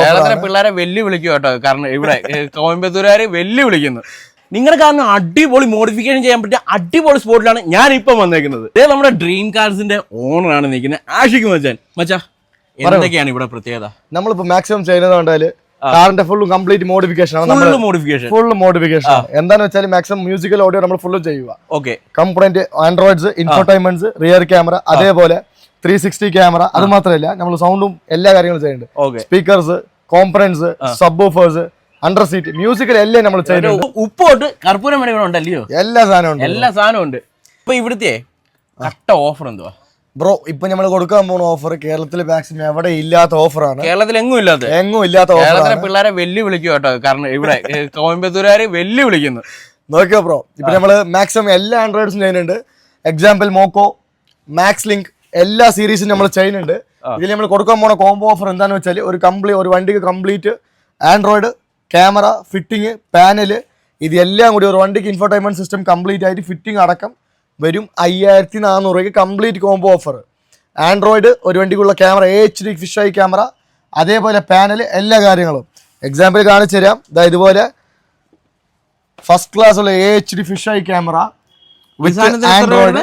കേരളത്തിലെ പിള്ളേരെ വെല്ലു വിളിക്കും കേട്ടോ. കാരണം ഇവിടെ കോയമ്പത്തൂരുകാര് വെല്ലു വിളിക്കുന്നു നിങ്ങളുടെ കാരണം അടിപൊളി മോഡിഫിക്കേഷൻ ചെയ്യാൻ പറ്റിയ അടിപൊളി സ്പോട്ടിലാണ് ഞാൻ ഇപ്പം വന്നേക്കുന്നത്. ഇതേ നമ്മുടെ ഡ്രീം കാർസിന്റെ ഓണറാണ് നിൽക്കുന്നത് ആഷിക്ക് മച്ചാൻ. മച്ചാ എന്തൊക്കെയാണ് ഇവിടെ പ്രത്യേകത? നമ്മളിപ്പോ മാക്സിമം ചെയ്യുന്നത് കണ്ടാൽ കാറിന്റെ ഫുള്ളും കംപ്ലീറ്റ് മോഡിഫിക്കേഷൻ ആണ് മോഡിഫിക്കേഷൻ ഫുൾ മോഡിഫിക്കേഷൻ എന്താണെന്ന് എന്താന്ന് വെച്ചാൽ മാക്സിമം മ്യൂസിക്കൽ ഓഡിയോ നമ്മൾ ഫുള്ള് ചെയ്യുക. Okay complaint androids infotainments rear camera അതേപോലെ ത്രീ സിക്സ്റ്റി ക്യാമറ അത് മാത്രമല്ല നമ്മൾ സൗണ്ടും എല്ലാ കാര്യങ്ങളും ചെയ്യുന്നുണ്ട്. സ്പീക്കേഴ്സ് കോമ്പറൻസ് subwoofers under seat musical എല്ലാം നമ്മൾ ചെയ്യുന്നുണ്ട്. ഉപ്പ് തൊട്ട് കർപ്പൂരം വരെ ഇവിടെ എല്ലാ സാധനവും ഉണ്ട്. എല്ലാ സാധനവും ഉണ്ട്. ഇപ്പൊ ഇവിടുത്തെ കട്ട ഓഫർ എന്തുവാ? ബ്രോ ഇപ്പൊ നമ്മൾ കൊടുക്കാൻ പോകുന്ന ഓഫർ കേരളത്തിൽ മാക്സിമം എവിടെ ഇല്ലാത്ത ഓഫറാണ് കേരളത്തിൽ എങ്ങും ഇല്ലാത്ത. എങ്ങും ഇല്ലാത്ത ഓഫർ കേരളത്തിലെ പിള്ളേരെ വെല്ലു വിളിക്കും കേട്ടോ കാരണം ഇവിടെ കോയമ്പത്തൂരുകാര് വെല്ലു വിളിക്കുന്നു നോക്കിയോ ബ്രോ ഇപ്പൊ നമ്മൾ മാക്സിമം എല്ലാ ആൻഡ്രോയിഡ്സും ചെയ്യുന്നുണ്ട്. എക്സാമ്പിൾ മോക്കോ മാക്സ് ലിങ്ക് എല്ലാ സീരീസും നമ്മൾ ചെയ്യുന്നുണ്ട് ഇതിൽ നമ്മൾ കൊടുക്കാൻ പോണ കോംബോ ഓഫർ എന്താന്ന് വെച്ചാൽ ഒരു കംപ്ലീറ്റ് ഒരു വണ്ടിക്ക് complete android camera fitting panel ഇത് എല്ലാം കൂടി ഒരു വണ്ടിക്ക് ഇൻഫർടൈൻമെന്റ് സിസ്റ്റം കംപ്ലീറ്റ് ആയിട്ട് ഫിറ്റിംഗ് അടക്കം വരും. അയ്യായിരത്തി നാനൂറ് രൂപയ്ക്ക് കംപ്ലീറ്റ് കോംബോ ഓഫർ ആൻഡ്രോയിഡ് ഒരു വണ്ടിക്കുള്ള camera A H D fish eye camera അതേപോലെ പാനൽ എല്ലാ കാര്യങ്ങളും. എക്സാമ്പിൾ കാണിച്ചു തരാം. ഇതാ ഇതുപോലെ ഫസ്റ്റ് ക്ലാസ് ഉള്ള A H D fish eye camera with android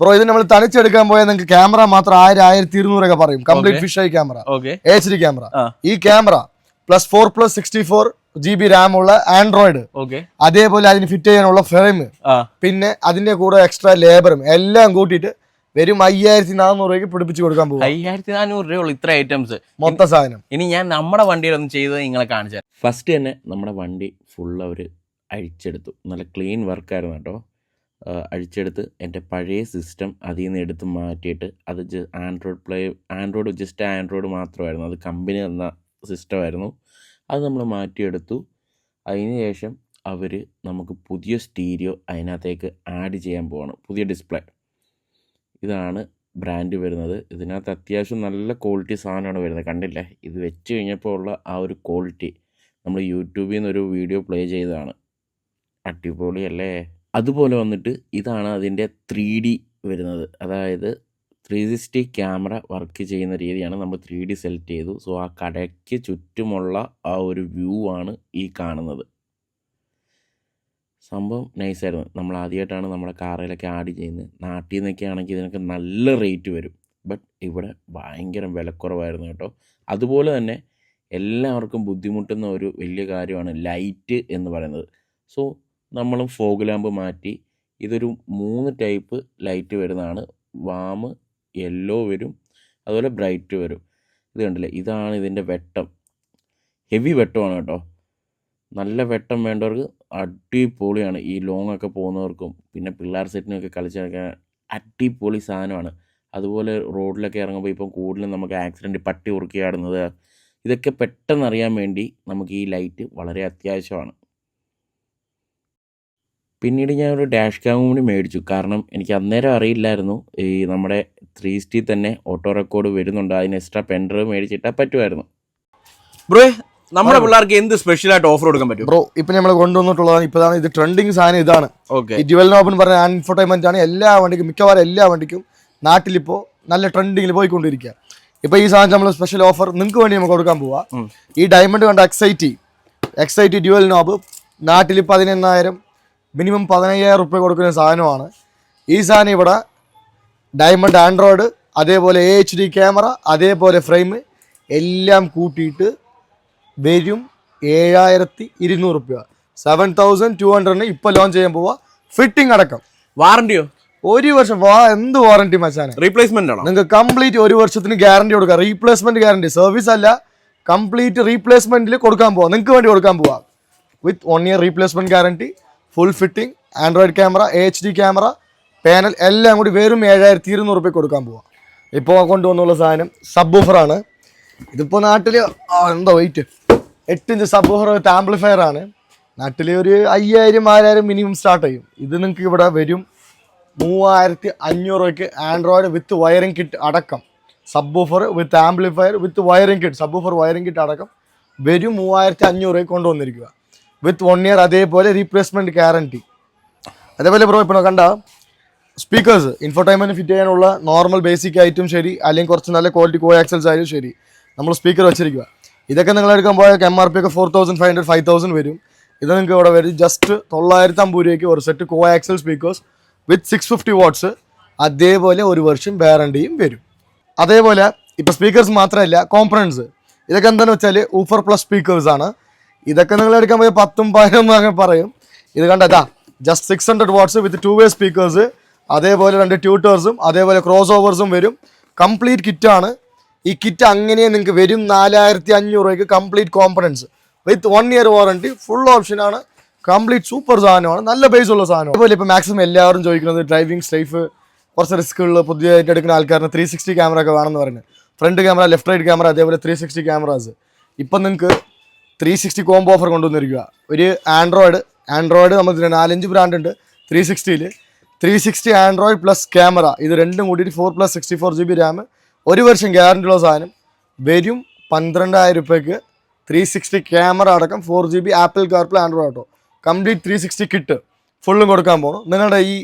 bro ഇത് നമ്മൾ തനിച്ചെടുക്കാൻ പോയാൽ നിങ്ങൾക്ക് ക്യാമറ മാത്രം ആയിരം ആയിരത്തി ഇരുന്നൂറൊക്കെ പറയും. Complete fish eye camera H D camera ഈ camera plus four plus sixty four G B RAM ഉള്ള ആൻഡ്രോയിഡ് ഓക്കെ അതേപോലെ അതിന് ഫിറ്റ് ചെയ്യാനുള്ള ഫ്രെയിം പിന്നെ അതിന്റെ കൂടെ എക്സ്ട്രാ ലേബറും എല്ലാം കൂട്ടിയിട്ട് വെറും അയ്യായിരത്തി നാനൂറ് രൂപയ്ക്ക് പിടിപ്പിച്ച് കൊടുക്കാൻ പോകും അയ്യായിരത്തി നാനൂറ് രൂപയുള്ള ഇത്ര ഐറ്റംസ് മൊത്ത സാധനം. ഇനി ഞാൻ നമ്മുടെ വണ്ടിയിലൊന്നും ചെയ്തത് നിങ്ങളെ കാണിച്ചു ഫസ്റ്റ് തന്നെ നമ്മുടെ വണ്ടി ഫുൾ അവർ അഴിച്ചെടുത്തു. നല്ല ക്ലീൻ വർക്കായിരുന്നു കേട്ടോ. അഴിച്ചെടുത്ത് എന്റെ പഴയ സിസ്റ്റം അതിൽ നിന്ന് എടുത്ത് മാറ്റിയിട്ട് അത് android play android just android മാത്രമായിരുന്നു. അത് കമ്പനി തന്ന സിസ്റ്റമായിരുന്നു അത് നമ്മൾ മാറ്റിയെടുത്തു. അതിന് ശേഷം അവർ നമുക്ക് പുതിയ സ്റ്റീരിയോ അതിനകത്തേക്ക് ആഡ് ചെയ്യാൻ പോവാണ്. പുതിയ ഡിസ്പ്ലേ ഇതാണ് ബ്രാൻഡ് വരുന്നത്. ഇതിനകത്ത് അത്യാവശ്യം നല്ല ക്വാളിറ്റി സാധനമാണ് വരുന്നത്. കണ്ടില്ലേ? ഇത് വെച്ച് കഴിഞ്ഞപ്പോൾ ഉള്ള ആ ഒരു ക്വാളിറ്റി നമ്മൾ യൂട്യൂബിൽ നിന്നൊരു വീഡിയോ പ്ലേ ചെയ്തതാണ്. അടിപൊളി അല്ലേ അതുപോലെ വന്നിട്ട് ഇതാണ് അതിന്റെ ത്രീ ഡി വരുന്നത്. അതായത് ത്രീ സിക്സ്റ്റി ക്യാമറ വർക്ക് ചെയ്യുന്ന രീതിയാണ് നമ്മൾ ത്രീ ഡി സെലക്ട് ചെയ്തു. സോ ആ കടയ്ക്ക് ചുറ്റുമുള്ള ആ ഒരു വ്യൂ ആണ് ഈ കാണുന്നത്. സംഭവം നൈസായിരുന്നു നമ്മൾ ആദ്യമായിട്ടാണ് നമ്മുടെ കാറിലൊക്കെ ആഡ് ചെയ്യുന്നത്. നാട്ടിൽ നിന്നൊക്കെ ആണെങ്കിൽ ഇതിനൊക്കെ നല്ല റേറ്റ് വരും. ബട്ട് ഇവിടെ ഭയങ്കര വിലക്കുറവായിരുന്നു കേട്ടോ. അതുപോലെ തന്നെ എല്ലാവർക്കും ബുദ്ധിമുട്ടുന്ന ഒരു വലിയ കാര്യമാണ് ലൈറ്റ് എന്ന് പറയുന്നത്. സോ നമ്മളും ഫോഗ് ലാമ്പ് മാറ്റി ഇതൊരു മൂന്ന് ടൈപ്പ് ലൈറ്റ് വരുന്നതാണ്. വാം യെല്ലോ വരും. അതുപോലെ ബ്രൈറ്റ് വരും. ഇത് കണ്ടില്ലേ? ഇതാണ് ഇതിന്റെ വെട്ടം. ഹെവി വെട്ടമാണ് കേട്ടോ. നല്ല വെട്ടം വേണ്ടവർക്ക് അടിപൊളിയാണ്. ഈ ലോങ് ഒക്കെ പോകുന്നവർക്കും പിന്നെ പിള്ളേർ സെറ്റിനൊക്കെ കളിച്ചൊക്കെ അടിപൊളി സാധനമാണ്. അതുപോലെ റോഡിലൊക്കെ ഇറങ്ങുമ്പോൾ ഇപ്പം കൂടുതലും നമുക്ക് ആക്സിഡന്റ് പട്ടി ഉറുക്കി ആടുന്നത് ഇതൊക്കെ പെട്ടെന്ന് അറിയാൻ വേണ്ടി നമുക്ക് ഈ ലൈറ്റ് വളരെ അത്യാവശ്യമാണ്. പിന്നീട് ഞാൻ ഒരു ഡാഷ് ക്യാം കൂടി മേടിച്ചു. കാരണം എനിക്ക് അന്നേരം അറിയില്ലായിരുന്നു. ഈ നമ്മുടെ ത്രീ സ്റ്റി തന്നെ ഓട്ടോ റെക്കോർഡ് വരുന്നുണ്ട്. അതിന് എക്സ്ട്രാ പെൻഡ്രൈവ് മേടിച്ചിട്ടാൽ പറ്റുമായിരുന്നു. ബ്രോ നമ്മുടെ പിള്ളേർക്ക് എന്ത് സ്പെഷ്യൽ ആയിട്ട് ഓഫർ കൊടുക്കാൻ പറ്റും? ബ്രോ ഇപ്പൊ നമ്മൾ കൊണ്ടുവന്നിട്ടുള്ളതാണ്. ഇപ്പതാണ് ഇത് ട്രെൻഡിങ് സാധനം ഇതാണ്. ഓക്കെ. ഈ ഡ്യുവൽ നോബ് എന്ന് പറഞ്ഞ ഇൻഫോർടൈൻമെന്റ് ആണ്. എല്ലാ വണ്ടിക്കും മിക്കവാറും എല്ലാ വണ്ടിക്കും നാട്ടിലിപ്പോ നല്ല ട്രെൻഡിങ്ങിൽ പോയിക്കൊണ്ടിരിക്കുക ഇപ്പൊ ഈ സാധനം നമ്മൾ സ്പെഷ്യൽ ഓഫർ നിങ്ങൾക്ക് വേണ്ടി നമുക്ക് കൊടുക്കാൻ പോവാ. ഈ ഡയമണ്ട് കണ്ട എക്സൈറ്റി എക്സൈറ്റി ഡ്യുവൽ നോബ് നാട്ടിൽ പതിനെണ്ണായിരം മിനിമം പതിനയ്യായിരം റുപ്യ കൊടുക്കുന്ന സാധനമാണ്. ഈ സാധനം ഇവിടെ ഡയമണ്ട് ആൻഡ്രോയിഡ് അതേപോലെ എ എച്ച് ഡി ക്യാമറ അതേപോലെ ഫ്രെയിം എല്ലാം കൂട്ടിയിട്ട് വരും ഏഴായിരത്തി ഇരുന്നൂറ് റുപ്യ. സെവൻ തൗസൻഡ് ടു ഹൺഡ്രഡിന് ഇപ്പോൾ ലോഞ്ച് ചെയ്യാൻ പോവാ. ഫിറ്റിംഗ് അടക്കം. വാറണ്ടിയോ ഒരു വർഷം വാ എന്ത് വാറണ്ടി മച്ചാനെ? റീപ്ലേസ്മെന്റ് ആണോ? നിങ്ങൾക്ക് കംപ്ലീറ്റ് ഒരു വർഷത്തിന് ഗ്യാരണ്ടി കൊടുക്കാം. റീപ്ലേസ്മെന്റ് ഗ്യാരണ്ടി സർവീസ് അല്ല കംപ്ലീറ്റ് റീപ്ലേസ്മെന്റിൽ കൊടുക്കാൻ പോവാം. നിങ്ങൾക്ക് വേണ്ടി കൊടുക്കാൻ പോവാം. With one year replacement guarantee full fitting android camera H D camera panel എല്ലാം കൂടി വെറും ഏഴായിരത്തി ഇരുന്നൂറ് റുപ്യ കൊടുക്കാൻ പോവാം. ഇപ്പോൾ കൊണ്ടുവന്നുള്ള സാധനം സബ് ആണ്. ഇതിപ്പോൾ നാട്ടിൽ എന്താ വെയിറ്റ് എട്ട് ഇഞ്ച് സബ് വിത്ത് ആംപ്ലിഫയർ ആണ്. നാട്ടിൽ ഒരു അയ്യായിരം ആറായിരം മിനിമം സ്റ്റാർട്ട് ചെയ്യും. ഇത് നിങ്ങൾക്ക് ഇവിടെ വരും മൂവായിരത്തി അഞ്ഞൂറ് രൂപയ്ക്ക് ആൻഡ്രോയിഡ് വിത്ത് വയറിംഗ് കിറ്റ് അടക്കം. Subwoofer with amplifier with wiring kit subwoofer wiring kit അടക്കം വരും മൂവായിരത്തി അഞ്ഞൂറ് രൂപയ്ക്ക് കൊണ്ടുവന്നിരിക്കുക വിത്ത് വൺ ഇയർ അതേപോലെ റീപ്ലേസ്മെന്റ് ഗ്യാരണ്ടി അതേപോലെ ബ്രോ ഇപ്പോൾ കണ്ട സ്പീക്കേഴ്സ് ഇൻഫോർടൈൻമെന്റ് ഫിറ്റ് ചെയ്യാനുള്ള നോർമൽ ബേസിക് ആയിട്ടും ശരി അല്ലെങ്കിൽ കുറച്ച് നല്ല ക്വാളിറ്റി കോ ആക്സൽസ് ആയാലും ശരി നമ്മൾ സ്പീക്കർ വെച്ചിരിക്കുക ഇതൊക്കെ നിങ്ങൾ എടുക്കാൻ പോയാൽ എം ആർ പി ഒക്കെ four thousand five hundred five thousand വരും. ഇത് നിങ്ങൾക്ക് ഇവിടെ വരും ജസ്റ്റ് തൊള്ളായിരത്തി അമ്പത് രൂപയ്ക്ക് ഒരു set coaxial speakers with six fifty watts അതേപോലെ ഒരു വർഷം വാറണ്ടിയും വരും. അതേപോലെ ഇപ്പോൾ സ്പീക്കേഴ്സ് മാത്രമല്ല കോമ്പണൻസ് ഇതൊക്കെ എന്താണെന്ന് വെച്ചാൽ ഊഫർ പ്ലസ് സ്പീക്കേഴ്സ് ആണ്. ഇതൊക്കെ നിങ്ങൾ എടുക്കാൻ പോയി പത്തും പതിനൊന്നും പറയും. ഇത് കണ്ടതാ just six hundred watts with two way speakers അതേപോലെ രണ്ട് ട്യൂട്ടേഴ്സും അതേപോലെ ക്രോസ് ഓവേഴ്സും വരും. കംപ്ലീറ്റ് കിറ്റാണ് ഈ കിറ്റ് അങ്ങനെ നിങ്ങൾക്ക് വരും. നാലായിരത്തി അഞ്ഞൂറ് രൂപയ്ക്ക് complete components with one year warranty full ഓപ്ഷനാണ് കംപ്ലീറ്റ് സൂപ്പർ സാധനമാണ്. നല്ല ബേസ് ഉള്ള സാധനം അതുപോലെ ഇപ്പോൾ മാക്സിമം എല്ലാവരും ചോദിക്കുന്നത് ഡ്രൈവിംഗ് സേഫ് കുറച്ച് റിസ്ക്കുള്ള പുതിയതായിട്ട് എടുക്കുന്ന ആൾക്കാരിന് ത്രീ സിക്സ്റ്റി ക്യാമറ ഒക്കെ വേണമെന്ന് പറയുന്നത്. Front camera left right camera അതേപോലെ ത്രീ സിക്സ്റ്റി ക്യാമറാസ് ഇപ്പം നിങ്ങൾക്ക് ത്രീ സിക്സ്റ്റി കോംബോ ഓഫർ കൊണ്ടുവന്നിരിക്കുക. ഒരു ആൻഡ്രോയിഡ് ആൻഡ്രോയിഡ് നമുക്ക് നാലഞ്ച് ബ്രാൻഡ് ഉണ്ട്. Three സിക്സ്റ്റിയിൽ three sixty android plus camera ഇത് രണ്ടും കൂടിയിട്ട് four plus sixty four G B RAM ഒരു വർഷം ഗ്യാരണ്ടി ഉള്ള സാധനം. വരും പന്ത്രണ്ടായിരം രൂപയ്ക്ക് ത്രീ സിക്സ്റ്റി ക്യാമറ അടക്കം four G B Apple CarPlay android auto complete three sixty kit. ഫുള്ളും കൊടുക്കാൻ പോകണം നിങ്ങളുടെ ഈ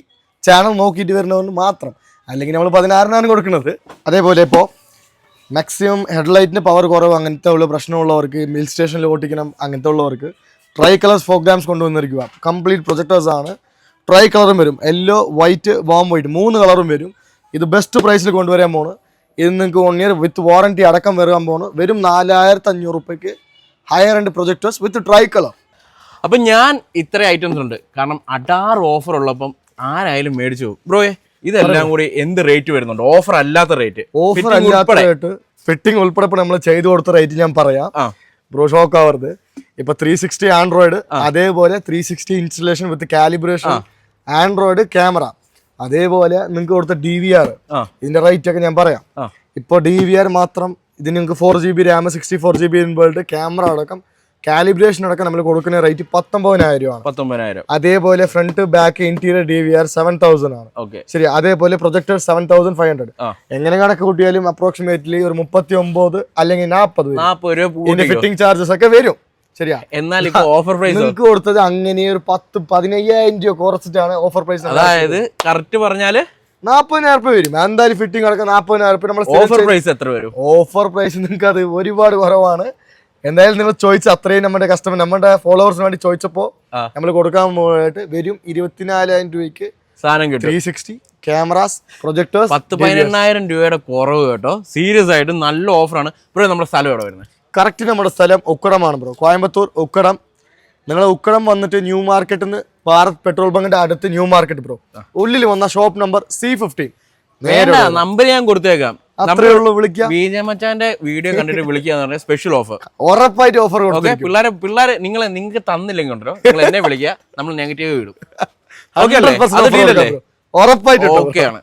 ചാനൽ നോക്കിയിട്ട് വരുന്നവന് മാത്രം. അല്ലെങ്കിൽ നമ്മൾ പതിനാറിനാണ് കൊടുക്കുന്നത്. അതേപോലെ ഇപ്പോൾ മാക്സിമം ഹെഡ്ലൈറ്റിന് പവർ കുറവ് അങ്ങനത്തെ ഉള്ള പ്രശ്നമുള്ളവർക്ക് മിൽ സ്റ്റേഷനിൽ ഓട്ടിക്കണം അങ്ങനത്തെ ഉള്ളവർക്ക് ട്രൈ കളേഴ്സ് ഫോഗ്രാംസ് കൊണ്ടുവന്നിരിക്കുക. കംപ്ലീറ്റ് പ്രൊജക്ടേഴ്സ് ആണ്. ട്രൈ കളറും വരും. യെല്ലോ വൈറ്റ് വാം വൈറ്റ് മൂന്ന് കളറും വരും. ഇത് ബെസ്റ്റ് പ്രൈസിൽ കൊണ്ടുവരാൻ പോണ്. ഇത് നിങ്ങൾക്ക് വൺ ഇയർ വിത്ത് വാറണ്ടി അടക്കം വരാൻ പോണ്. വരും നാലായിരത്തി അഞ്ഞൂറ് റുപ്യക്ക് higher end projectors with tri colour അപ്പം ഞാൻ ഇത്ര ഐറ്റംസ് ഉണ്ട്. കാരണം അഡാർ ഓഫർ ഉള്ളപ്പം ആരായാലും മേടിച്ചു പോകും. ബ്രോയെ ഇതെല്ലാം കൂടി എന്ത് റേറ്റ് വരുന്നുണ്ട്? ഓഫർ അല്ലാത്ത റേറ്റ് ഓഫർ അല്ലാത്തതായിട്ട് ഫിറ്റിംഗ് ഉൾപ്പെടെ. നമ്മൾ ചെയ്തു കൊടുത്ത റേറ്റ് ഞാൻ പറയാം. ബ്രോ ഷോക്ക് ആവരുത്. ഇപ്പൊ ത്രീ സിക്സ്റ്റി ആൻഡ്രോയിഡ് അതേപോലെ three sixty installation with calibration android camera അതേപോലെ നിങ്ങൾക്ക് കൊടുത്ത ഡി വി ആർ ഇതിന്റെ റേറ്റ് ഒക്കെ ഞാൻ പറയാം. ഇപ്പൊ ഇപ്പോൾ ഡി വി ആർ മാത്രം ഇതിന് നിങ്ങൾക്ക് four G B RAM sixty four G B inbuilt camera അടക്കം കാലിബ്രേഷൻ അടക്കം നമ്മൾ കൊടുക്കുന്ന റേറ്റ് പത്തൊമ്പതിനായിരം രൂപ പത്തൊമ്പതിനായിരം. അതേപോലെ front back interior D V R seven thousand ആണ്. ശരി അതേപോലെ projector seven thousand five hundred. എങ്ങനെ കണക്ക് കൂട്ടിയാലും അപ്രോക്സിമേറ്റ്ലി ഒരു മുപ്പത്തി ഒമ്പത് അല്ലെങ്കിൽ നാൽപ്പത് ഇതിന്റെ ഫിറ്റിംഗ് ചാർജസ് ഒക്കെ വരും. ശരിയാ? എന്നാൽ ഇപ്പൊ ഓഫർ പ്രൈസ് നിങ്ങൾക്ക് കൊടുത്തത് അങ്ങനെ ഒരു പത്ത് പതിനയ്യായിരം രൂപ കുറച്ചിട്ടാണ് ഓഫർ പ്രൈസ് അതായത് കറക്റ്റ് പറഞ്ഞാൽ നാപ്പതിനായിരം രൂപ വരും. എന്തായാലും ഫിറ്റിംഗ് അടക്കം നാപ്പതിനായിരം രൂപ നമ്മൾ ഓഫർ പ്രൈസ് എത്ര വരും? ഓഫർ പ്രൈസ് നിങ്ങൾക്ക് അത് ഒരുപാട് കുറവാണ്. എന്തായാലും നിങ്ങൾ ചോദിച്ച അത്രയും നമ്മുടെ കസ്റ്റമർ നമ്മുടെ ഫോളോവേഴ്സിന് വേണ്ടി ചോദിച്ചപ്പോൾ നമ്മൾ കൊടുക്കാൻ പോയിട്ട് വരും ഇരുപത്തിനാലായിരം രൂപയ്ക്ക് സാധനം കിട്ടും. ത്രീ സിക്സ്റ്റി ക്യാമറാസ് പ്രൊജക്ടേഴ്സ് പത്ത് പതിനെണ്ണായിരം രൂപയുടെ കുറവ് കേട്ടോ. സീരിയസ് ആയിട്ട് നല്ല ഓഫറാണ് ബ്രോ നമ്മുടെ സ്ഥലം എവിടെ വരുന്നത്? കറക്റ്റ് നമ്മുടെ സ്ഥലം ഉക്കടമാണ് ബ്രോ കോയമ്പത്തൂർ ഉക്കടം. നിങ്ങൾ ഉക്കടം വന്നിട്ട് ന്യൂ മാർക്കറ്റിൽ നിന്ന് ഭാരത് പെട്രോൾ ബങ്കിന്റെ അടുത്ത് ന്യൂ മാർക്കറ്റ് ബ്രോ ഉള്ളിൽ വന്ന shop number C fifteen number ഞാൻ കൊടുത്തേക്കാം. അത്രേ ഉള്ളൂ വീഡിയോ കണ്ടിട്ട് വിളിക്കാന്ന് പറഞ്ഞാൽ സ്പെഷ്യൽ ഓഫർ ഉറപ്പായിട്ട് ഓഫർ ഓക്കെ കൊടുക്കും പിള്ളേരെ പിള്ളേരെ നിങ്ങൾ നിങ്ങൾക്ക് തന്നില്ലെങ്കിൽ ഉണ്ടല്ലോ നിങ്ങൾ എന്നെ വിളിക്കുക നമ്മൾ നെഗറ്റീവ് വിടും ഓക്കെ ഉറപ്പായിട്ട് ഓക്കെ ആണ്.